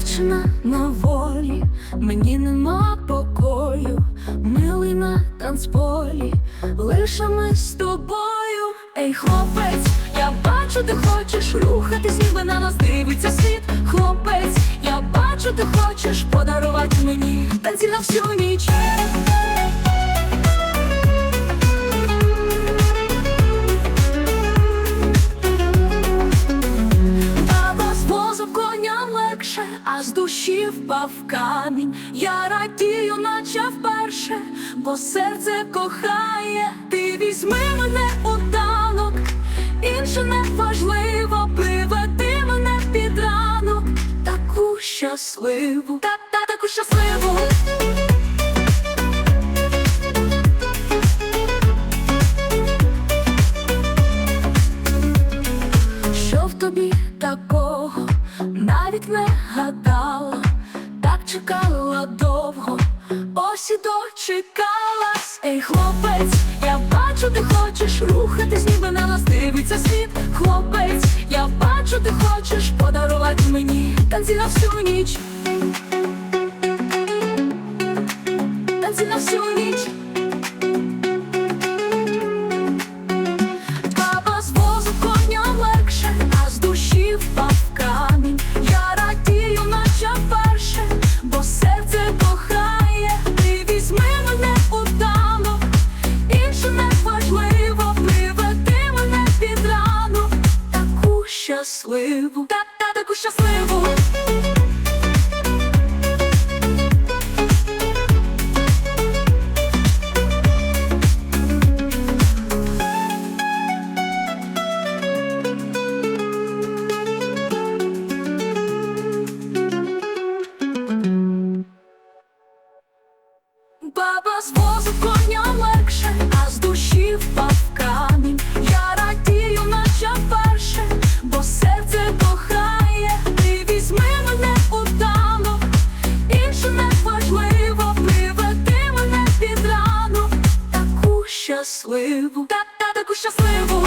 дівчина на волі, мені нема покою, милий на танцполі, лише ми з тобою. Ей, хлопець, я бачу, ти хочеш рухатись, ніби на нас дивиться світ. Хлопець, я бачу, ти хочеш подарувати мені танці на всю ніч. Душі впав камінь. Я радію, наче вперше, бо серце кохає. Ти візьми мене у танок, інше не важливо, приведи мене під ранок, таку щасливу, та та таку щасливу. Що в тобі такого навіть не так чекала довго, ось і дочекалась. Ей, хлопець, я бачу, ти хочеш рухатись, ніби на нас дивиться світ. Хлопець, я бачу, ти хочеш подарувати мені танці на всю ніч. Танці на всю ніч. Щасливу, та та таку щасливу. Баба з щасливу, та та таку щасливу.